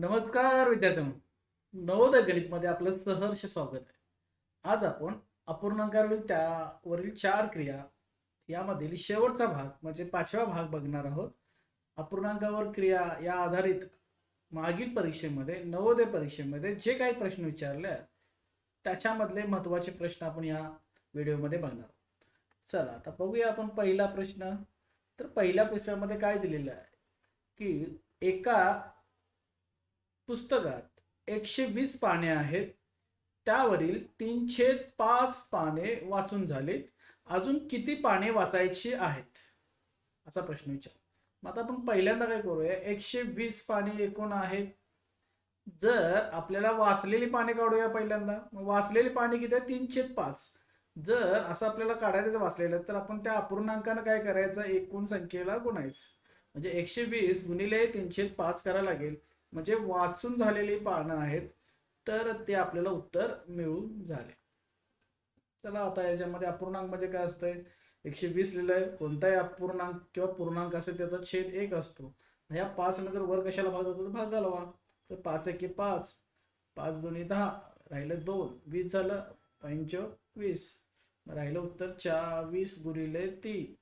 नमस्कार विद्यार्थ्यांनो. नवोदय गणितमध्ये आपलं सहर्ष स्वागत आहे. आज आपण अपूर्णांकावरील त्यावरील चार क्रिया यामधील शेवटचा भाग म्हणजे पाचवा भाग बघणार आहोत. अपूर्णांकावर क्रिया या आधारित मागील परीक्षेमध्ये नवोदय परीक्षेमध्ये जे काही प्रश्न विचारले आहेत त्याच्यामधले महत्त्वाचे प्रश्न आपण या व्हिडिओमध्ये बघणार आहोत. चला आता बघूया आपण पहिला प्रश्न. तर पहिल्या प्रश्नामध्ये काय दिलेलं आहे? की एका पुस्तकात एकशे वीस पाने आहेत. त्यावरील तीनशे पाच पाने वाचून झालीत. अजून किती पाने वाचायची आहेत? असा प्रश्न विचार मग आता आपण पहिल्यांदा काय करूया? एकशे वीस पाने एकूण आहेत. जर आपल्याला वाचलेली पाने काढूया पहिल्यांदा. मग वाचलेली पाने किती आहे तीनशे पाच. जर असं आपल्याला काढायचं जर वाचलेलं तर आपण त्या अपूर्णांकानं काय करायचं? एकूण संख्येला गुणायचं. म्हणजे एकशे वीस गुणिले तीनशे पाच करायला लागेल. म्हणजे वाचून झालेली पानं आहेत तर ते आपल्याला उत्तर मिळून झाले. चला आता याच्यामध्ये अपूर्णांक म्हणजे काय असतंय? एकशे वीस लिहिलंय. कोणताही अपूर्णांक किंवा पूर्णांक असेल त्याचा छेद एक असतो. ह्या पाचनं जर वर कशाला भाग जातो तर भाग घालवा. तर पाच एके पाच. पाच दोन्ही दहा. राहिलं दोन. वीस झालं पंचवीस. राहिलं उत्तर चावीस गुरिले तीन.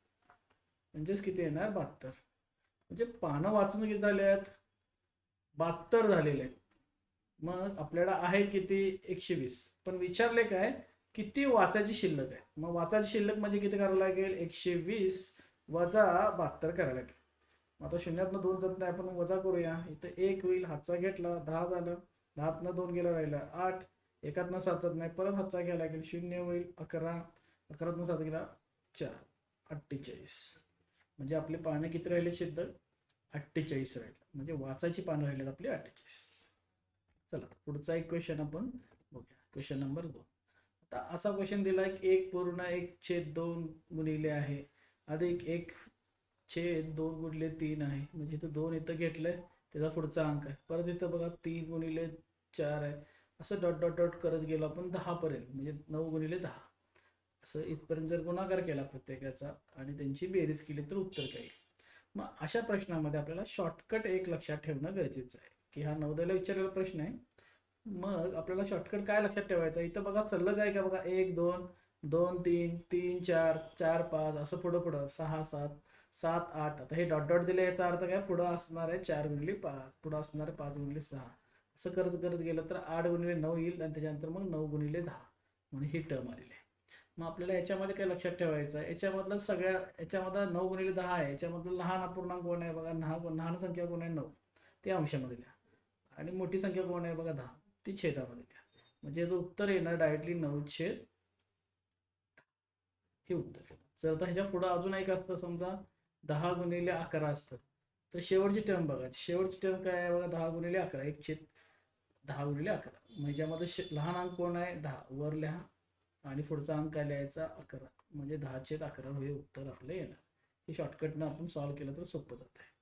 म्हणजेच किती येणार? बहात्तर. म्हणजे पानं वाचून किती झाले आहेत? बहात्तर झालेले आहेत. मग आपल्याला आहे किती? एकशे वीस पण विचारले काय? किती वाचायची शिल्लक आहे? मग वाचायची शिल्लक म्हणजे किती करायला लागेल? एकशे वीस वजा बहात्तर करायला लागेल. मग आता शून्यातनं दोन जात नाही आपण वजा करूया. इथं एक होईल हातचा घेतला दहा झालं. दहातनं दोन गेला राहिलं आठ. एकातनं सात जात नाही परत हातचा घ्यायला लागेल. शून्य होईल अकरा. अकरातनं सात गेला चार. अठ्ठेचाळीस. म्हणजे आपले पाहणे किती राहिले? शिल्लक अठ्ठेचाळीस राहिले. म्हणजे वाचायची पानं राहिलेत आपली अठ्ठेचाळीस. चला पुढचा एक क्वेश्चन आपण बघूया. क्वेश्चन नंबर दोन. आता असा क्वेश्चन दिला की एक पूर्ण एक छेद दोन गुणिले आहे. अधिक एक छेद दोन गुणिले तीन आहे. म्हणजे इथं दोन इथं घेतलंय त्याचा पुढचा अंक आहे. परत इथं बघा तीन गुणिले चार आहे. असं डॉट डॉट डॉट करत गेलो आपण दहापर्यंत म्हणजे नऊ गुणिले दहा. असं इथपर्यंत जर गुणाकार केला प्रत्येकाचा आणि त्यांची बेरीज केली तर उत्तर काय? मग अशा प्रश्नामध्ये आपल्याला शॉर्टकट एक लक्षात ठेवणं गरजेचं आहे. की हा नवोदयला विचारलेला प्रश्न आहे. मग आपल्याला शॉर्टकट काय लक्षात ठेवायचं? इथं बघा सल्लग आहे का बघा? एक दोन दोन तीन तीन चार चार पाच असं पुढं पुढं सहा सात सात आठ. आता हे डॉट डॉट दिले याचा अर्थ काय? पुढं असणार आहे चार गुणिले पाच. पुढं असणार आहे पाच गुणिले सहा. असं करत करत गेलं तर आठ गुणिले नऊ येईल आणि त्याच्यानंतर मग नऊ गुणिले दहा. म्हणून ही टर्म आलेली आहे. मग आपल्याला याच्यामध्ये काय लक्षात ठेवायचं आहे याच्यामधलं सगळ्या याच्यामधलं नऊ गुणिले दहा आहे. याच्यामधलं लहान अपूर्णांक कोण आहे बघा? लहान लहान संख्या कोण आहे? नऊ. ते अंशामध्ये लिहा. आणि मोठी संख्या कोण आहे बघा? दहा. ती छेदामध्ये लिहा. म्हणजे याचं उत्तर येणार डायरेक्टली नऊ छेद हे उत्तर जर आता ह्याच्या पुढं अजून एक असतं समजा दहा गुणिले अकरा असतं. तर शेवटची टर्म बघा. शेवटची टर्म काय आहे बघा? दहा गुणिले अकरा. एक छेद दहा गुणिले अकरा. म्हणजे शे लहान अंक कोण आहे? दहा. वर लिहा. आणि पुढचा अंक काय लिहायचा? अकरा. म्हणजे दहा छेद अकरा हे उत्तर आपलं येणार. हे शॉर्टकटनं आपण सॉल्व्ह केलं तर सोपं जात आहे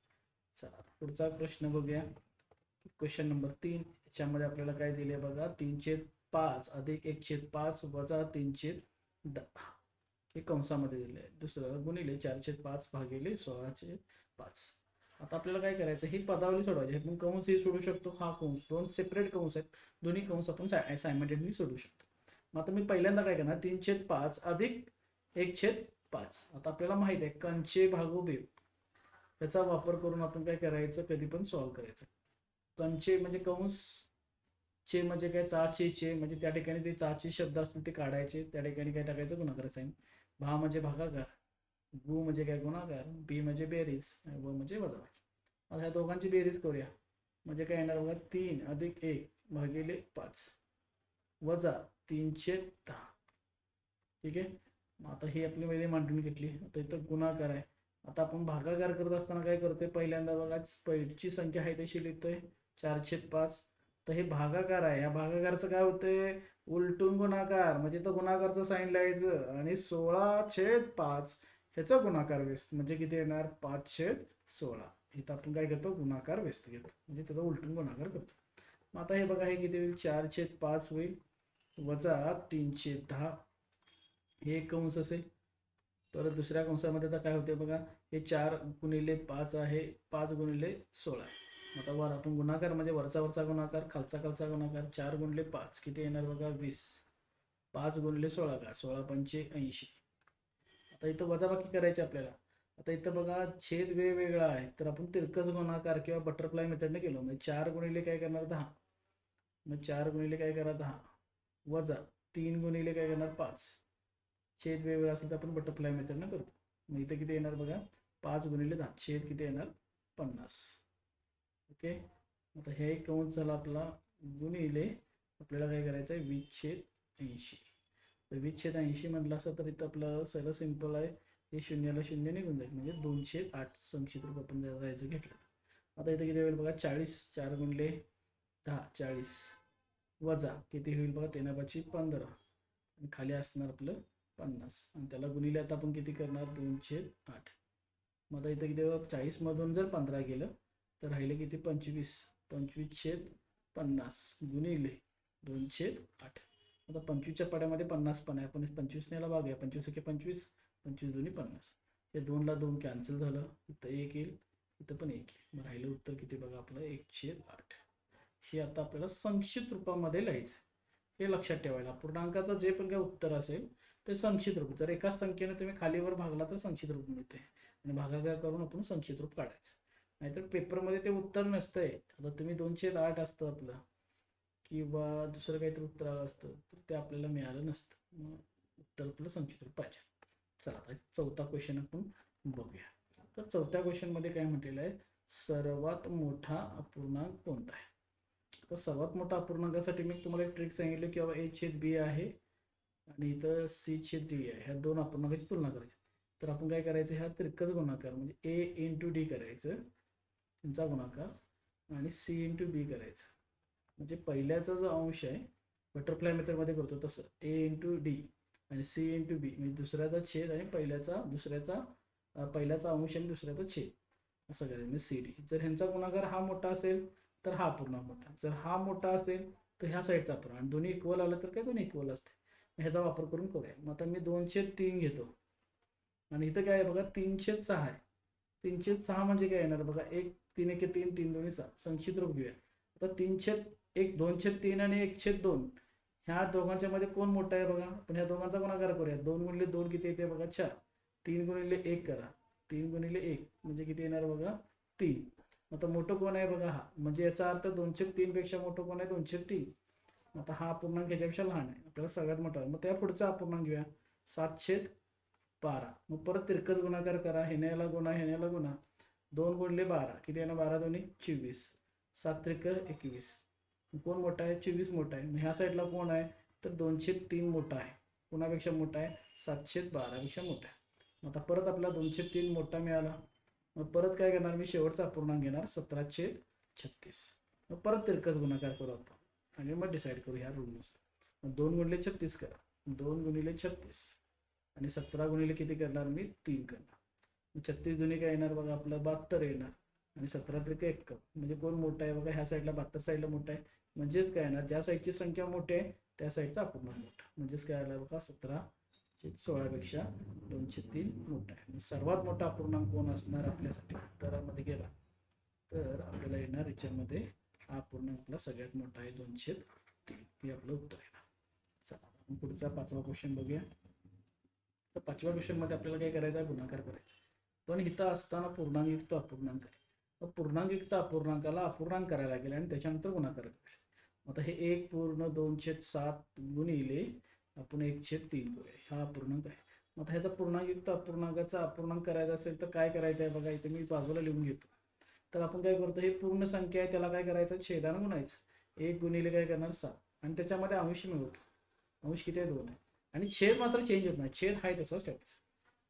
चला पुढचा प्रश्न बघूया. क्वेश्चन नंबर तीन. याच्यामध्ये आपल्याला काय दिले बघा? तीन छेद पाच अधिक एक छेद पाच वजा तीन छेद दहा. हे कंसामध्ये दिले आहे दुसरं गुणिले चार छेद पाच भागिले सोळा छेद पाच. आता आपल्याला काय करायचं? ही पदावली सोडवायची. आपण कंस ही सोडू शकतो. हा कंस दोन सेपरेट कंस आहेत. दोन्ही कंस आपण सायमेटेडली सोडू शकतो. मग आता मी पहिल्यांदा काय करणार? तीन छेद पाच अधिक एक छेद पाच. आता आपल्याला माहीत आहे कंचे भागो याचा वापर करून आपण काय करायचं? कधी पण सॉल्व्ह करायचं. कंचे म्हणजे कंस चे म्हणजे काय? चाचे चे म्हणजे त्या ठिकाणी ते चाचे शब्द असतील ते काढायचे. त्या ठिकाणी काय टाकायचं? गुणाकार साईन. भा म्हणजे भागाकार. गु म्हणजे काय? गुणाकार. बी म्हणजे बेरीज. व म्हणजे वजाबाकी. आता ह्या दोघांची बेरीज करूया. म्हणजे काय येणार बघा? तीन अधिक एक भागिले पाच. वजा तीनशे दहा. ठीक आहे? मग आता ही आपली वेळी मांडून घेतली. आता इथं गुणाकार आहे. आता आपण भागाकार करत असताना काय करतोय? पहिल्यांदा बघा पहिलीची संख्या आहे तशी लिहितोय. चारशे पाच. तर हे भागाकार आहे. या भागाकारचं काय होतंय? उलटून गुणाकार. म्हणजे तर गुणाकारचं साईन लिहायचं आणि सोळा छेद पाच ह्याचा गुणाकार व्यस्त. म्हणजे किती येणार? पाच छेद सोळा. इथं आपण काय करतो? गुणाकार व्यस्त घेतो. म्हणजे त्याचा उलटून गुणाकार करतो. मग आता हे बघा हे किती होईल? चार छेद पाच होईल. वजा तीनशे दहा. हे एक कंस असेल. परत दुसऱ्या कंसामध्ये आता काय होते बघा हे चार गुणिले पाच आहे पाच गुणिले सोळा. आहे आता वर आपण गुणाकार म्हणजे वरचा वरचा गुणाकार खालचा खालचा गुणाकार चार गुणले पाच किती येणार बघा? वीस. पाच गुणले सोळा का? सोळा पंचे ऐंशी. आता इथं वजाबाकी करायची आपल्याला. आता इथं बघा छेद वेगवेगळा आहे. तर आपण तिरकस गुणाकार किंवा बटरफ्लाय मेथडने केलो. म्हणजे चार गुणिले काय करणार? दहा. मग चार गुणिले काय करा? दहा. वजा तीन गुणिले काय करणार? पाच. छेद वेगवेगळा असेल तर आपण बटरफ्लाय मेथडनं करतो. मग इथं किती येणार बघा? पाच गुणिले दहा. छेद किती येणार? पन्नास. ओके? आता हे कौन झाला आपला? गुणिले आपल्याला काय करायचं आहे वीस छेद ऐंशी. तर वीस छेद ऐंशी म्हटलं असं तर इथं आपलं सगळं सिंपल आहे. हे शून्याला शून्य निघून जाईल. म्हणजे दोनशे आठ संक्षित रूप आपण जायचं घेतलं आता इथं किती होईल बघा? चाळीस. चार गुणले दहा. चाळीस. वजा. किती होईल बघा? तेनाबाची पंधरा. आणि खाली असणार आपलं पन्नास. आणि त्याला गुणिले आता आपण किती करणार? दोनशे आठ. मग आता इथं किती चाळीसमधून जर पंधरा गेलं तर राहिले किती? पंचवीस. पंचवीस छेद पन्नास. गुणिले दोनशे आठ. आता पंचवीसच्या पाड्यामध्ये पन्नास पण आहे. आपण पंचवीस भाग आहे. पंचवीस एके पंचवीस. पंचवीस दोन्ही पन्नास. हे दोनला दोन कॅन्सल झालं. इथं एक येईल. इथं पण एक येईल. मग राहिलं उत्तर किती बघा? आपलं एकशे आठ. हे आता आपल्याला संक्षिप्त रूपामध्ये लिहायचं हे लक्षात ठेवायला. पूर्णांकाचं जे पण काही उत्तर असेल ते संक्षिप्त रूप. जर एकाच संख्येने तुम्ही खालीवर भागला तर संक्षिप्त रूप मिळते आणि भागाकार करून आपण संक्षिप्त रूप काढायचं. नाहीतर पेपरमध्ये ते उत्तर नसतंय. आता तुम्ही दोनशे आठ असतं आपलं. किंवा दुसरं काहीतरी उत्तर आलं असतं तर ते आपल्याला मिळालं नसतं. मग उत्तर आपलं संक्षिप्त रूप पाहिजे. चला आता चौथा क्वेश्चन आपण बघूया. तर चौथ्या क्वेश्चनमध्ये काय म्हटलेलं आहे? सर्वात मोठा अपूर्णांक कोणता आहे? तर सर्वात मोठा अपूर्णांकासाठी मी तुम्हाला एक ट्रिक सांगितली की बाबा ए छेद बी आहे आणि इथं सी छेद डी आहे. ह्या दोन अपूर्णांकाची तुलना करायची. तर आपण काय करायचं? ह्या तिरकच गुणाकार म्हणजे ए इंटू डी करायचं त्यांचा गुणाकार आणि सी इंटू बी करायचं. म्हणजे पहिल्याचा जो अंश आहे बटरफ्लाय मेथडमध्ये करतो तसं. ए इंटू डी आणि सी इंटू बी म्हणजे दुसऱ्याचा छेद आणि पहिल्याचा दुसऱ्याचा पहिल्याचा अंश आणि दुसऱ्याचा छेद. असं करायचं. म्हणजे सी डी जर ह्यांचा गुणाकार हा मोठा असेल तर हा पूर्ण मोठा. जर हा मोठा असेल तर ह्या साईडचा पूर्ण. आणि दोन्ही इक्वल आलं तर काय दोन्ही इक्वल असते? मग ह्याचा वापर करून करूया. मग आता मी दोनशे तीन घेतो. आणि इथं काय आहे बघा तीनशे सहा आहे. तीनशे सहा म्हणजे काय येणार? बघा एक तीन एक तीन तीन दोन्ही सहा. संक्षिप्त रूप घेऊया. आता तीनशे एक दोनशे तीन आणि एकशे दोन. ह्या दोघांच्या मध्ये कोण मोठा आहे बघा? पण ह्या दोघांचा गुणाकार करूया. दोन गुणिले दोन किती येते बघा? चार. तीन गुणिले एक करा. तीन गुणिले एक म्हणजे किती येणार बघा? तीन. आता मोठं कोण आहे बघा हा. म्हणजे याचा अर्थ दोनशे तीनपेक्षा मोठं कोण आहे? दोनशे तीन. आता हा अपूर्णांक याच्यापेक्षा लहान आहे. आपल्याला सगळ्यात मोठा आहे. मग त्या पुढचा अपूर्णांक घेऊया. सातशे बारा. मग परत तिरकत गुणाकार करा. हेण्याला गुणा हेण्याला गुणा. दोन गुणले बारा. किती आहे ना? बारा दोन्ही चोवीस. सात त्रिक एकवीस. कोण मोठा आहे? चोवीस मोठा आहे. मग ह्या साईडला कोण आहे? तर दोनशे तीन मोठा आहे. कोणापेक्षा मोठा आहे? सातशे बारापेक्षा मोठा आहे. आता परत आपला दोनशे तीन मोठा मिळाला. मग परत काय करणार मी शेवटचा अपूर्णांक घेणार सतराशे छत्तीस. मग परत तिरकस गुणाकार करू आपण. आणि मग डिसाईड करू ह्या रूलनुसार मग दोन गुणिले छत्तीस करा. दोन गुणिले छत्तीस. आणि सतरा गुणिले किती करणार मी? तीन करणार. छत्तीस दोन्ही काय येणार बघा? आपलं बहात्तर येणार. आणि सतरा त्रिक एक. म्हणजे कोण मोठा आहे बघा? ह्या साईडला बहात्तर साईडला मोठा आहे. म्हणजेच काय येणार? ज्या साईडची संख्या मोठी आहे त्या साईडचा अपूर्णांक मोठा. म्हणजेच काय आला बघा? सतरा सोळापेक्षा दोनशे तीन मोठा आहे. म्हणजे सर्वात मोठा अपूर्णांक कोण असणार आपल्यासाठी? उत्तरामध्ये गेला. तर आपल्याला येणार याच्यामध्ये हा अपूर्णांक आपला सगळ्यात मोठा आहे दोनशे तीन. हे आपलं उत्तर येणार चला आपण पुढचा पाचवा क्वेश्चन बघूया. तर पाचव्या क्वेश्चनमध्ये आपल्याला काय करायचं आहे? गुणाकार करायचा पण इथं असताना पूर्णांकयुक्त अपूर्णांक आहे. मग पूर्णांकयुक्त अपूर्णांकाला अपूर्णांक करायला लागेल आणि त्याच्यानंतर गुणाकार करायचा आता हे एक पूर्ण दोनशे सात गुणिले आपण एक छेद तीन करूया. हा अपूर्णांक आहे. मग आता ह्याचा पूर्णांकयुक्त अपूर्णांकाचा अपूर्णांक करायचा असेल तर काय करायचं आहे बघा इथे मी बाजूला लिहून घेतो. तर आपण काय करतो हे पूर्ण संख्या आहे त्याला काय करायचं? छेदानं गुणायचं. एक गुणिले काय करणार? सात. आणि त्याच्यामध्ये अंश मिळवतो. अंश किती आहे? दोन आहे. आणि छेद मात्र चेंज होत नाही. छेद आहे तसाच ठेवायचं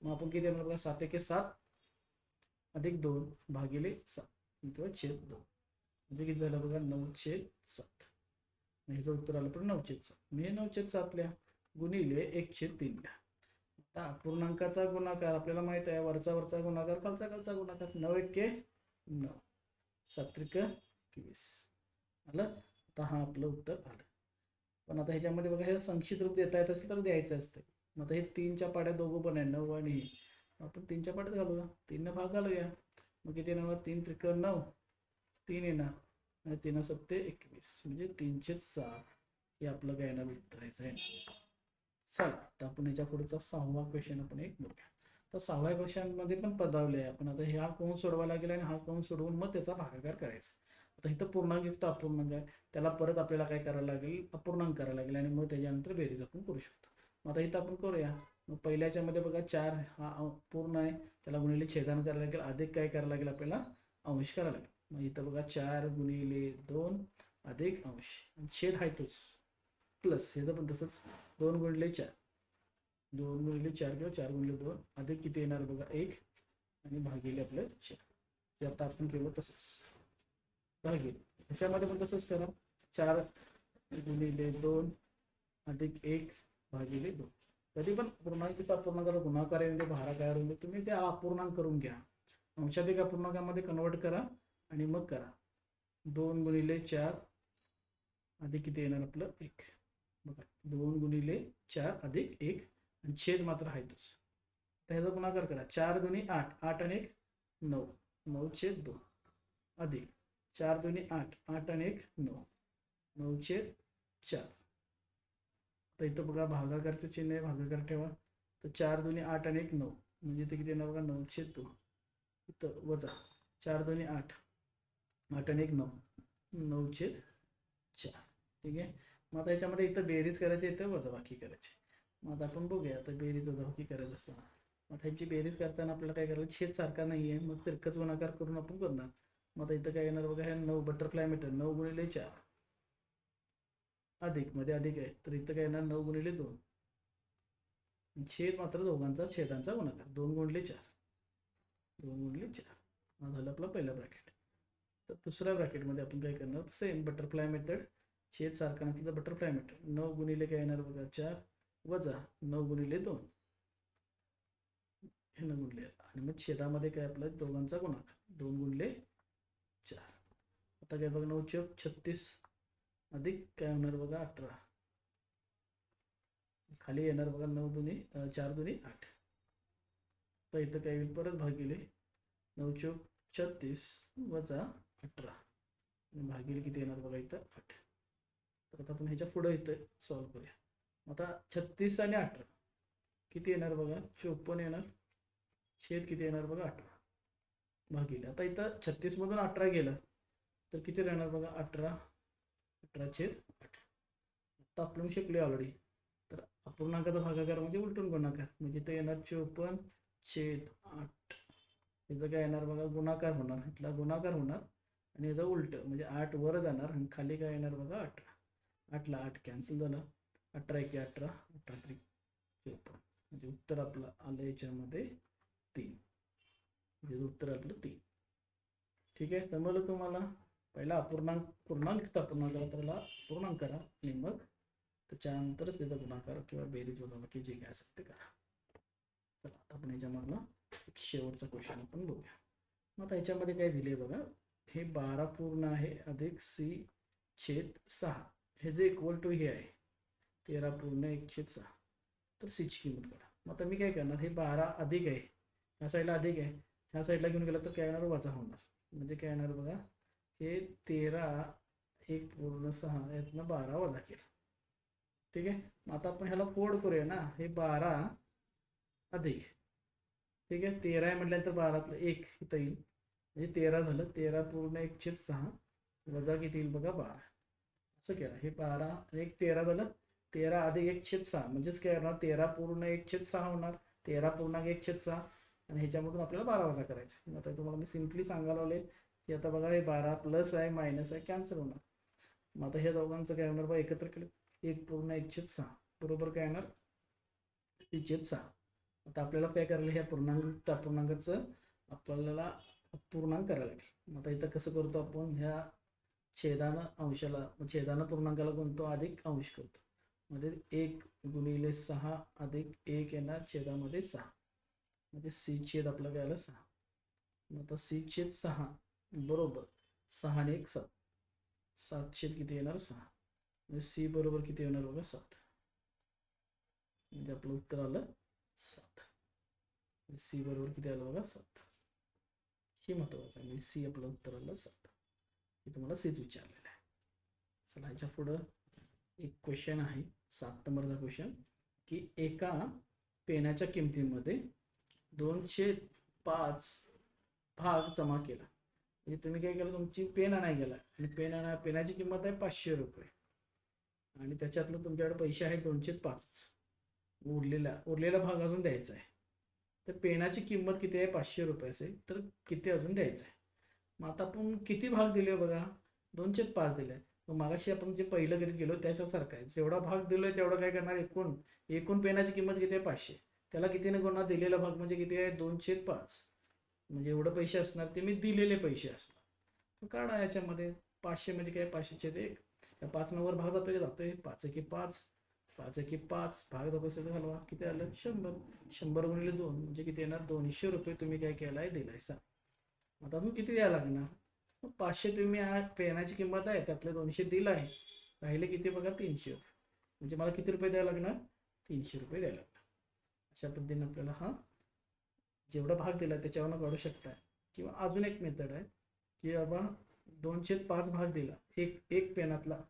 मग आपण किती येणार बघा सात एके सात अधिक दोन भागिले सात. किंवा छेद दोन. म्हणजे किती झालं बघा? नऊ छेद सात. ह्याचं उत्तर आलं पण नऊ छेद सात. मी हे नऊ छेद सातल्या गुणिले एकशे तीन. घ्या आता पूर्णांकाचा गुणाकार आपल्याला माहीत आहे वरचा वरचा गुणाकार खालचा खालचा गुणाकार नऊ एके नऊ. सात्रिक एकवीस. आलं? आता हा आपलं उत्तर आलं. पण आता ह्याच्यामध्ये बघा हे संक्षिप्त रूप देता येत असेल तर द्यायचं असतं. मग आता हे तीनच्या पाड्या दोघं पण आहे नऊ आणि हे आपण तीनच्या पाड्यात घालूया. तीननं भाग घालूया. मग किती येणार? तीन त्रिक नऊ. तीन येणार. आणि तीन सत्ते एकवीस. म्हणजे तीनशे चार हे आपलं काय येणार? उत्तरायचं आहे चला तर आपण याच्या पुढचा सहावा क्वेश्चन आपण एक बघूया. तर सहाव्या क्वेश्चनमध्ये पण पदावले आहे आपण. आता हा कोण सोडवा लागेल आणि हा कोण सोडवून मग त्याचा भागाकार करायचा. आता इथं पूर्णांक युक्त अपूर्णांक आहे म्हणजे त्याला परत आपल्याला काय करायला लागेल? अपूर्णांक करायला लागेल आणि मग त्याच्यानंतर बेरीज आपण करू शकतो. मग आता इथं आपण करूया. मग पहिल्याच्यामध्ये बघा चार हा पूर्ण आहे. त्याला गुणिले छेदान करायला लागेल. अधिक काय करायला लागेल आपल्याला? अंश करायला लागेल. मग इथं बघा चार गुणिले दोन अधिक अंश. छेद आहे तोच. प्लस हे पण तसंच. दोन गुणले चार. दोन गुणले चार किंवा चार गुणले दोन. अधिक किती येणार बघा? एक आणि भागिले आपलं चार. ते आता आपण केलं तसंच. भागिले. ह्याच्यामध्ये पण तसंच करा. चार गुणिले दोन अधिक एक भागिले दोन. कधी पण पूर्णांकीचा अपूर्णांकाला गुणाकार येऊन दे येऊन तुम्ही ते अपूर्णांक करून घ्या. अंशाधिक अपूर्णांकामध्ये कन्वर्ट करा आणि मग करा. दोन गुणिले चार. अधिक किती येणार आपलं? एक. बघा दोन गुणिले चार अधिक एक आणि छेद मात्र आहे तोच. तर ह्याचा गुणाकार करा. चार दोन्ही आठ आठ आणि एक नऊ. नऊ छेद दोन अधिक. चार दोन्ही आठ आठ आणि एक नऊ. नऊ छेद चार. तर इथं बघा भागाकारचं चिन्ह आहे भागाकार ठेवा. तर चार दोन्ही आठ आणि एक नऊ. म्हणजे ते किती येणार बघा नऊ छेद दोन. इथं वजा. चार दोन्ही आठ आठ आणि एक नऊ. नऊ छेद चार. ठीक आहे? मग आता याच्यामध्ये इथं बेरीज करायची इथं वजाबाकी करायची. मग आता आपण बघूया आता बेरीज वजाबाकी करायचं असताना. मग आता ह्याची बेरीज करताना आपल्याला काय करायला छेद सारखा नाही आहे मग तिरकच गुणाकार करून आपण करणार. मग आता इथं काय येणार बघा हे नऊ बटरफ्लाय मीटर नऊ गुणिले चार. अधिकमध्ये अधिक आहे. तर इथं काय येणार नऊ गुणिले दोन. छेद मात्र दोघांचा छेदांचा गुणाकार दोन गुणले चार. दोन गुणले चार. हा झालं आपलं पहिलं ब्रॅकेट तर दुसऱ्या ब्रॅकेटमध्ये आपण काय करणार? सेम बटरफ्लाय मेथड छेद सारखा नसलं तर बटरफ्लाय नऊ गुणिले काय येणार बघा? चार वजा नऊ गुणिले दोन. हे न गुणले. आणि मग छेदामध्ये काय आपलं? दोघांचा गुणाकार. दोन गुणले चार. आता काय बघा नऊ चौक छत्तीस अधिक काय होणार बघा? अठरा. खाली येणार बघा नऊ दुनी चार दुनी आठ. तर इथं काय होईल? परत भागिले नऊ चौक छत्तीस वजा अठरा. भागिले किती येणार बघा इथं? आठ. तर आता आपण ह्याच्या पुढं इथं सॉल्व करूया. आता छत्तीस आणि अठरा. किती येणार बघा? चोपन्न येणार. छेद किती येणार बघा? अठरा. भागिले. आता इथं छत्तीसमधून अठरा गेलं. तर किती राहणार बघा? अठरा. अठरा छेद आठ आता आपण शिकले ऑलरेडी तर अपूर्णांकाचा भागाकार म्हणजे उलटून गुणाकार. म्हणजे इथं येणार चोपन्न छेद आठ याचं काय येणार बघा? गुणाकार होणार. इथला गुणाकार होणार. आणि याचा उलट म्हणजे आठ वर जाणार आणि खाली काय येणार बघा? अठरा. आठला आठ कॅन्सल झालं. अठरा एके अठरा अठरा त्रिक चोपन्न म्हणजे उत्तर आपलं आलं याच्यामध्ये तीन. म्हणजे उत्तर आपलं तीन. ठीक आहे समजलं तुम्हाला? पहिला अपूर्णांक पूर्णांक पूर्णांक त्याला पूर्णांक करा आणि मग त्याच्यानंतरच त्याचा गुणाकार किंवा बेरीज वजाबाकी जे काय असेल ते करा. चला आता आपण याच्यामधला एक शेवटचा क्वेश्चन आपण बघूया. मग आता याच्यामध्ये काय दिले बघा? हे बारा पूर्ण आहे अधिक सी छेद सहा. हे जे इक्वल टू हे आहे. तेरा पूर्ण एक छेद सहा. तर सीची किंमत काढा मग आता मी काय करणार? हे बारा अधिक आहे. ह्या साईडला अधिक आहे. ह्या साईडला घेऊन गेला तर काय येणार वजा होणार. म्हणजे काय येणार बघा? हे तेरा एक पूर्ण सहा यातनं बारा वजा केला. ठीक आहे? आता आपण ह्याला फोड करूया ना. हे बारा अधिक. ठीक आहे? तेरा आहे म्हटल्यानंतर बारातलं एक इथं येईल. म्हणजे तेरा झालं. तेरा पूर्ण एक छेद सहा. वजा किती येईल बघा? बारा. असं केलं. हे बारा एक तेरा झालं. तेरा अधिक एक छेद सहा. म्हणजेच काय होणार? तेरा पूर्ण एक छेद सहा होणार. तेरा पूर्णांक एक छेद सहा. आणि ह्याच्यामधून आपल्याला बारा वजा करायचं. आता तुम्हाला मी सिम्पली सांगायला लावले. की आता बघा हे बारा प्लस आहे मायनस आहे कॅन्सल होणार. मग आता ह्या दोघांचं काय होणार? बघा एकत्र केलं. एक पूर्ण एक छेद सहा. बरोबर काय येणार छेद सहा. आता आपल्याला काय करायला ह्या पूर्णांक पूर्णांकाचं आपल्याला पूर्णांक करायला लागेल. मग आता इथं कसं करतो आपण? ह्या छेदानं अंशाला छेदानं पूर्णांकाला गुणतो अधिक अंश करतो. म्हणजे एक गुणिले सहा अधिक एक येणार छेदामध्ये सहा. म्हणजे सी छेद आपलं काय आलं? सहा. मग आता सी छेद सहा बरोबर. सहा आणि एक सात. सात छेद किती येणार? सहा. म्हणजे सी बरोबर किती येणार बघा? सात. म्हणजे आपलं उत्तर आलं सात. म्हणजे सी बरोबर किती आलं बघा? सात. हे महत्वाचं आहे. म्हणजे सी आपलं उत्तर आलं सात. हे तुम्हाला सेच विचारलेलं आहे. चला ह्याच्या पुढं एक क्वेश्चन आहे सात नंबरचा क्वेश्चन की एका पेनाच्या किमतीमध्ये दोनशे पाच भाग जमा केला. म्हणजे तुम्ही काय केलं तुमची पेन आणाय गेला. आणि पेन आणा पेनाची किंमत आहे पाचशे रुपये. आणि त्याच्यातलं तुमच्याकडे पैसे आहेत दोनशे पाच. उरलेला उरलेला भाग अजून द्यायचा आहे. तर पेनाची किंमत किती आहे? पाचशे रुपये असेल तर किती अजून द्यायचं आहे? मग आता आपण किती भाग दिले हो बघा? दोनशे पाच दिले. मग मागाशी आपण जे पहिलं गणित गेलो त्याच्यासारखं आहे. जेवढा भाग दिलोय तेवढं काय करणार? एकूण एकूण पेनाची किंमत किती आहे? पाचशे. त्याला कितीने गुणा? दिलेला भाग म्हणजे किती आहे? दोनशे पाच. म्हणजे एवढं पैसे असणार ते मी दिलेले पैसे असणार. मग काढा याच्यामध्ये. पाचशे म्हणजे काय? पाचशेचे ते एक. त्या पाच नंबर भाग जातोय जातोय. पाच की पाच. पाच की पाच. भाग जातो घालवा. किती आलं? शंभर. शंभर गुणिले दोन म्हणजे किती येणार? दोनशे रुपये तुम्ही काय केलाय? दिलाय. सांग आता तुम्ही किती द्यायला लागणार? पाचशे तुम्ही आज पेनाची किंमत आहे त्यातले दोनशे दिला आहे. राहिले किती बघा? तीनशे. रुपये म्हणजे मला किती रुपये द्यायला लागणार? तीनशे रुपये द्यायला लागणार. अशा पद्धतीने आपल्याला हा जेवढा भाग दिला त्याच्यावरनं काढू शकताय. किंवा अजून एक मेथड आहे की बाबा दोनशे पाच भाग दिला. एक एक पेनातला.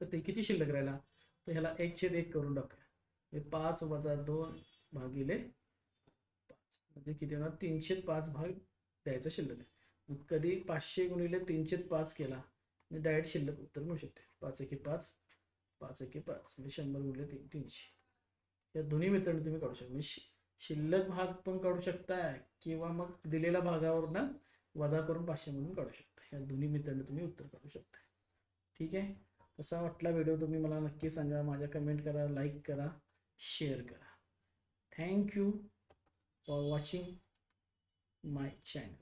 तर ते किती शिल्लक राहिला? तर ह्याला एक छेद एक करून टाकूया. हे पाच वजा दोन भागिले पाच. म्हणजे किती होणार? तीनशे पाच भाग द्यायचा शिल्लक आहे. मग कधी पाचशे गुणिले तीनशे पाच केला मी डायरेक्ट शिल्लक उत्तर मिळू शकते. पाच एके पाच पाच एके पाच म्हणजे शंभर गुणिले तीन तीनशे. या दोन्ही मेथड तुम्ही काढू शकता. म्हणजे शि- शिल्लक भाग पण काढू शकता किंवा मग दिलेल्या भागावरनं वजा करून पाचशे म्हणून काढू शकता. या दोन्ही मेथडने तुम्ही उत्तर काढू शकता. ठीक आहे? कसा वाटला व्हिडिओ तुम्ही मला नक्की सांगा. माझ्या कमेंट करा लाईक करा शेअर करा. Thank you for watching my channel.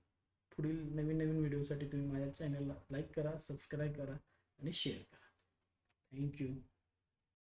पुढील नवीन नवीन व्हिडिओसाठी तुम्ही माझ्या चॅनलला लाईक करा सबस्क्राईब करा आणि शेअर करा. थँक्यू.